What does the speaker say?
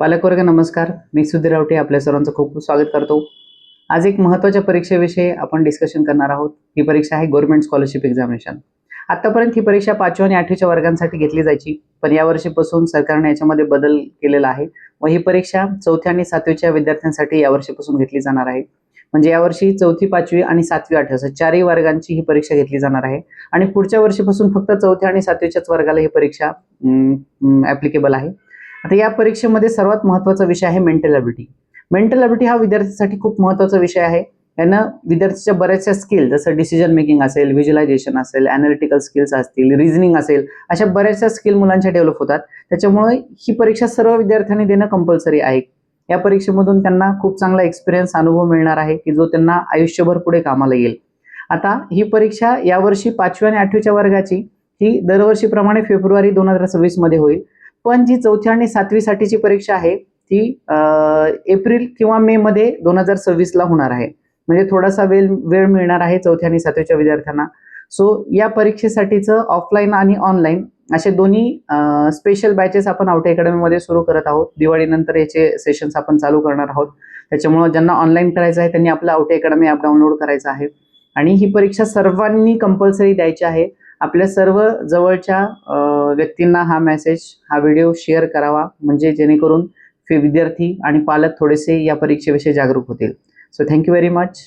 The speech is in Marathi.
पालकवर्ग नमस्कार. मी सुधीर रावटे आपल्या सर्वांचं खूप खूप स्वागत करतो. आज एक महत्त्वाच्या परीक्षेविषयी आपण डिस्कशन करणार आहोत. ही परीक्षा आहे गव्हर्नमेंट स्कॉलरशिप एक्झामिनेशन आतापर्यंत ही परीक्षा पाचव्या आणि आठवीच्या वर्गांसाठी घेतली जायची पण यावर्षीपासून सरकारने याच्यामध्ये बदल केलेला आहे. व ही परीक्षा चौथ्या आणि सातवीच्या विद्यार्थ्यांसाठी यावर्षीपासून घेतली जाणार आहे. म्हणजे यावर्षी चौथी पाचवी आणि सातवी आठवी असं चारही वर्गांची ही परीक्षा घेतली जाणार आहे. आणि पुढच्या वर्षीपासून फक्त चौथ्या आणि सातवीच्याच वर्गाला ही परीक्षा ॲप्लिकेबल आहे. आता या परीक्षेमध्ये सर्वात महत्त्वाचा विषय आहे मेंटल ॲबिलिटी मेंटल ॲबिलिटी हा विद्यार्थ्यांसाठी खूप महत्त्वाचा विषय आहे. यानं विद्यार्थ्याच्या बऱ्याचशा स्किल जसं डिसिजन मेकिंग असेल व्हिज्युलायझेशन असेल अनालिटिकल स्किल्स असतील रिझनिंग असेल अशा बऱ्याचशा स्किल मुलांच्या डेव्हलप होतात. त्याच्यामुळे ही परीक्षा सर्व विद्यार्थ्यांनी देणं कंपल्सरी आहे. या परीक्षेमधून त्यांना खूप चांगला एक्सपिरियन्स अनुभव मिळणार आहे की जो त्यांना आयुष्यभर पुढे कामाला येईल. आता ही परीक्षा यावर्षी पाचव्या आणि आठवीच्या वर्गाची ही दरवर्षीप्रमाणे फेब्रुवारी दोन हजार सव्वीसमध्ये होईल. पण जी चौथ्या आणि सातवीसाठीची परीक्षा आहे ती एप्रिल किंवा मे मध्ये दोन हजार सव्वीसला होणार आहे. म्हणजे थोडासा वेळ वेळ मिळणार आहे चौथ्या आणि सातवीच्या विद्यार्थ्यांना. सो या परीक्षेसाठीचं ऑफलाईन आणि ऑनलाईन असे दोन्ही स्पेशल बॅचेस आपण आउट अकॅडमीमध्ये सुरू करत आहोत. दिवाळीनंतर याचे सेशन्स आपण चालू करणार आहोत. त्याच्यामुळं ज्यांना ऑनलाईन करायचं आहे त्यांनी आपलं आउट अकॅडमी ॲप डाउनलोड करायचं आहे. आणि ही परीक्षा सर्वांनी कंपल्सरी द्यायची आहे. आपल्या सर्व जवळच्या व्यक्तींना हा मेसेज हा व्हिडिओ शेअर करावा. म्हणजे जेणेकरून फे- विद्यार्थी आणि पालक थोडेसे या परीक्षेविषयी जागरूक होतील. So thank you very much